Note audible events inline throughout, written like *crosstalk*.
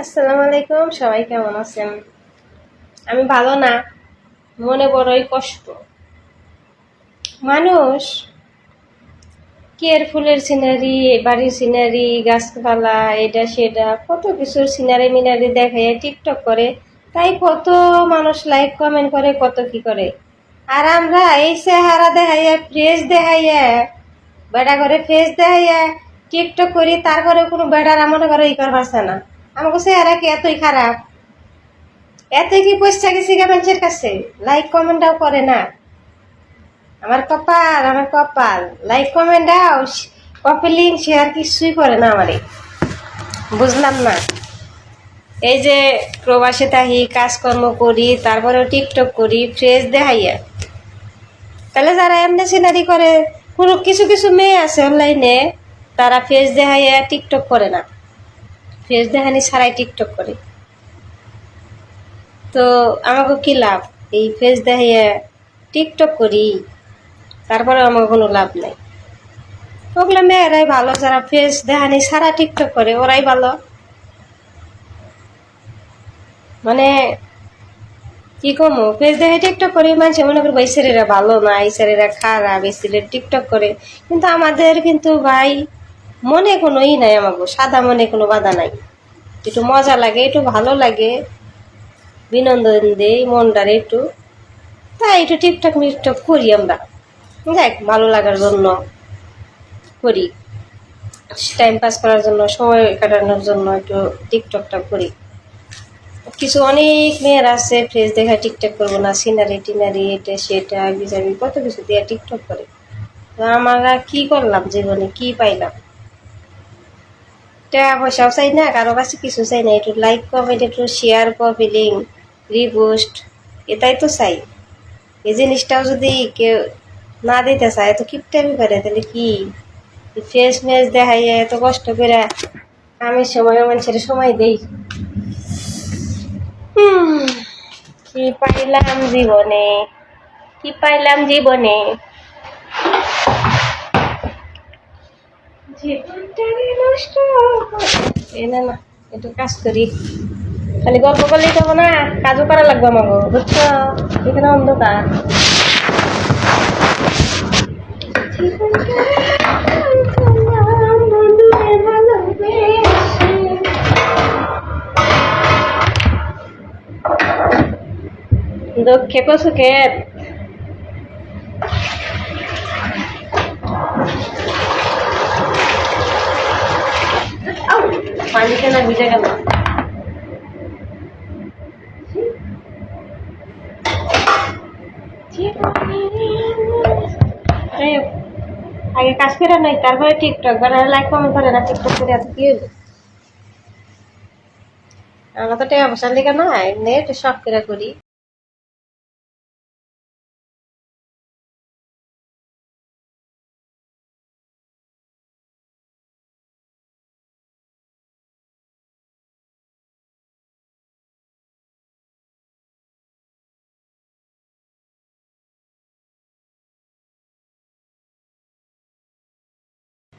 আসসালামু আলাইকুম, সবাই কেমন আছেন? আমি ভালো না, মনে বড়ই কষ্ট। মানুষ কেয়ারফুলের সিনারি, বাড়ির সিনারি, গাছপালা, এটা সেটা, কত কিছুর সিনারি মিনারি দেখে টিকটক করে, তাই কত মানুষ লাইক কমেন্ট করে, কত কি করে। আর আমরা এই চেহারা দেখাইয়া ফ্রেশ দেখাইয়া বেড়া করে ফেস দেখাইয়া, টিকটক করি, তার ঘরে কোনো বেড়ার মনে করে ই করবার না। আমাকে চেহারা কি এতই খারাপ। এতই কি পয়সা গেছি গা মানুষের কাছে? লাইক কমেন্টটাও করে না। আমার কপাল আমার কপাল। লাইক কমেন্ট দাও। কপি লিঙ্ক শেয়ার কিছুই করে না আমারে। বুঝলাম না। এই যে প্রবাসে থাকি, কাজকর্ম করি, তারপরেও টিকটক করি ফ্রেশ দেখাইয়া। তাহলে যারা এমনি সিনারি করে, কোনো কিছু কিছু মেয়ে আছে অনলাইনে তারা ফেস দেখাইয়া টিকটক করে না। ফেস দেখানি ছাড়াই টিকটক করে। তো আমাকে কি লাভ? এই ফেস দেখাইয়া টিকটক করি তারপরে আমার কোনো লাভ নাই। ওগুলো মেয়েরাই ভালো, যারা ফেস দেখানি সারা টিকটক করে, ওরাই ভালো। মানে কি কমো, ফেস দেখে টিকটক করে, মানুষ মনে করব এই ছেলেরা ভালো না, এই ছেলেরা খারাপ, এই ছেলেরা টিকটক করে। কিন্তু আমাদের কিন্তু ভাই মনে কোনো ই নাই আমাকে সাদা মনে কোনো বাধা নাই। একটু মজা লাগে, একটু ভালো লাগে। বিনোদন দেই, মনটার একটু। তাই একটু টিকটক মিকটক করি আমরা। দেখ ভালো লাগার জন্য করি। টাইম পাস করার জন্য, সময় কাটানোর জন্য একটু টিকটকটা করি। কিছু অনেক মেয়ের আছে ফ্রেস দেখা টিকটক করব না, সিনারি টিনারি, এটা সেটা, বিজাবি, কত কিছু দিয়ে টিকটক করে। তো আমরা কি করলাম জীবনে? কি পাইলাম? টাকা পয়সাও চাই না, কারও কাছে কিছু চাই না একটু লাইক কমেন্ট একটু শেয়ার লিঙ্ক রিপোস্ট এটাই তো চাই। এই জিনিসটাও যদি কেউ না দিতে চায় তো কিপটামি করে, তাহলে কি? ফ্রেশ ম্যাচ দেখাই এত কষ্ট করে আমি সময় মানুষের সময় দেই। কি পাইলাম জীবনে? কি পাইলাম জীবনে? খালি গল্প করলেই তো না কাজও করা লাগবে আমাকে বুঝছ? এখানে অন্ধকার। দুঃখে কসুকে পানিতে না গেল? আগে কাজ করে নাই, তারপরে টিকটক বানার লাইক কমেন্ট করে না টিকটক করে এত কি আমরা তো টাকা পয়সার লিখে না, এমনি একটু শখ করে করি।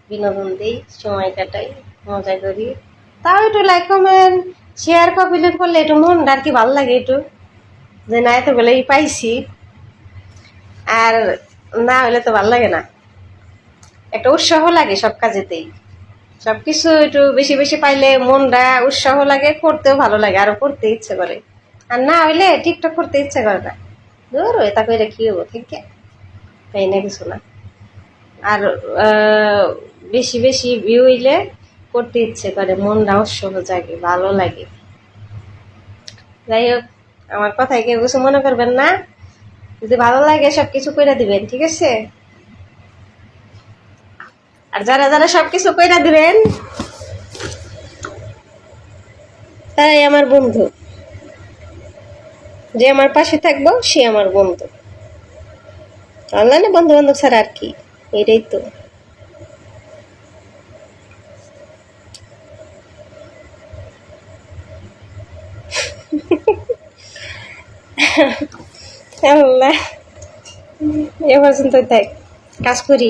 বিনোদন দিই, সময় কাটাই, মজা করি। তাও একটু লাইক কমেন্ট শেয়ার কপিলেট করলে একটু মনটা আর কি ভালো লাগে একটু। যে না, এত বেলাই পাইছি। আর না হলে তো ভালো লাগে না। একটা উৎসাহ লাগে সব কাজেতেই। সব কিছু একটু বেশি বেশি পাইলে মনটা উৎসাহ লাগে, করতেও ভালো লাগে, আরও করতে ইচ্ছে করে। আর না হইলে টিকটক করতে ইচ্ছে করে না। দূর এটা করে কি হব, ঠিক তাই না কিছু না। আর বেশি বেশি ভিউ হইলে করতে ইচ্ছে করে। মনটা উৎসব জাগে, ভালো লাগে। যাই হোক আমার কথায় কেউ কিছু মনে করবেন না। যদি ভালো লাগে সব কিছু করে দিবেন, ঠিক আছে? আর যারা যারা সব কিছু করে দিবেন, তারাই আমার বন্ধু। যে আমার পাশে থাকব, সে আমার বন্ধু। অনলাইনে বন্ধু বান্ধব ছাড়া আর কি? এটাই তো। *laughs* আল্লাহ। এ পর্যন্ত দেখ কাজ করি।